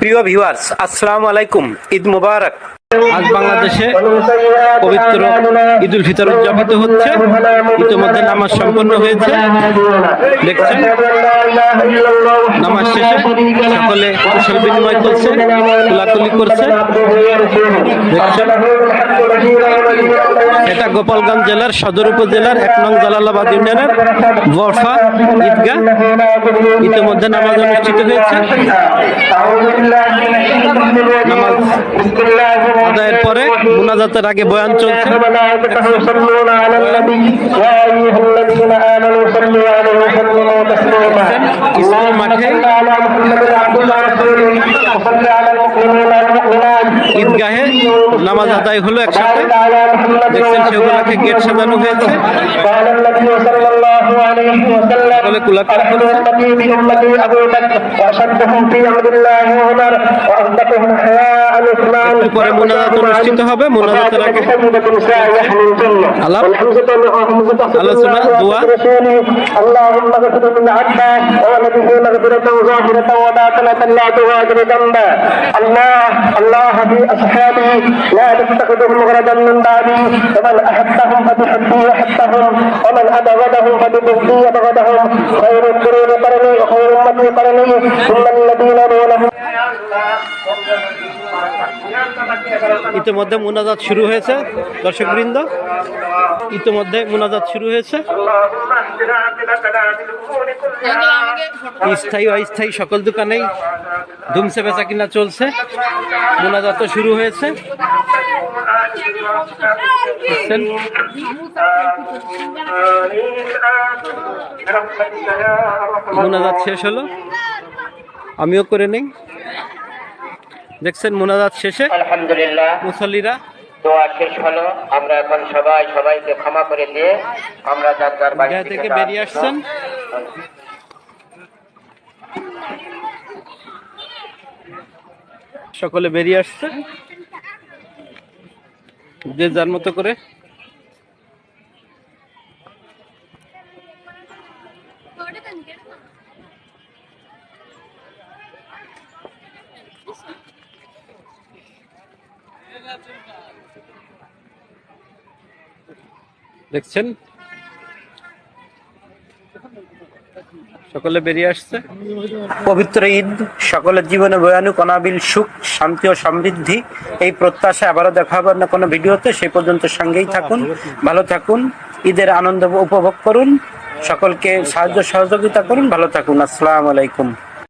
প্রিয় ভিউয়ার্স আসসালামু আলাইকুম ঈদ মুবারক। আজ বাংলাদেশে পবিত্র ঈদ উল ফিতর উদযাপিত হচ্ছে। ইতিমধ্যে নামাজ সম্পন্ন হয়েছে। দেখছেন? নামাজ শেষে সকলে কুশল বিনিময় করছে, তুলাতুলি করছে। দেখছেন? এটা গোপালগঞ্জ জেলার সদর উপজেলার এক নং জালালাবাদ ইউনিয়নের বরফা ঈদগাহ। ইতিমধ্যে নামাজ অনুষ্ঠিত হয়েছে। নামাজ আদায়ের পরে মুনাজাতের আগে বয়ান চলছে। ইসলাম মাঠে ঈদগাহে নামাজ আদায় হলো একসাথে। দেখছেন সেগুলোকে গেট সাজানো হয়েছে। সকলে কুলাকার করছে। পরে মোনাজাত অনুষ্ঠিত হবে মোনাজাতের আগে سيدة نساء أهل الجنة আলাপ والحمزة والحمزة আলোচনা দোয়া رسوله اللهم اغفر من عبدك ونبيه مغفرة ظاهرة وباطنة لا تغادر ذنبا الله الله في أصحابي لا تتخذهم غردا من بعدي ومن أحبهم فبحبي وحبهم ومن أبغضهم فببغضي أبغضهم خير القرون قرني وخير أمتي قرني ثم الذين دونهم ইতিমধ্যে মোনাজাত শুরু হয়েছে, দর্শকবৃন্দ। ইতিমধ্যে মোনাজাত শুরু হয়েছে। স্থায়ী অস্থায়ী সকল দোকানেই ধুমসে বেচা কিনা চলছে। মোনাজাত শুরু হয়েছে। মোনাজাত শেষ হলো। আমিও করে নেই। দেখছেন মোনাজাত শেষে? আলহামদুলিল্লাহ। মুসল্লিরা? দোয়া শেষ হলো। আমরা এখন সবাই সবাইকে ক্ষমা করে দিয়ে আমরা যার যার বাড়ি থেকে বেরিয়ে আসছেন। সকলে বেরিয়ে আসছে। যে যার মতো করে। দেখছেন? সকলে বেরিয়ে আসছে। পবিত্র ঈদ, সকলের জীবনে বয়ানুক অনাবিল সুখ, শান্তি ও সমৃদ্ধি, এই প্রত্যাশা আবারও দেখা হবে না কোনো ভিডিওতে। সেই পর্যন্ত সঙ্গেই থাকুন, ভালো থাকুন, ঈদের আনন্দ উপভোগ করুন, সকলকে সাহায্য সহযোগিতা করুন, ভালো থাকুন। আসসালামু আলাইকুম।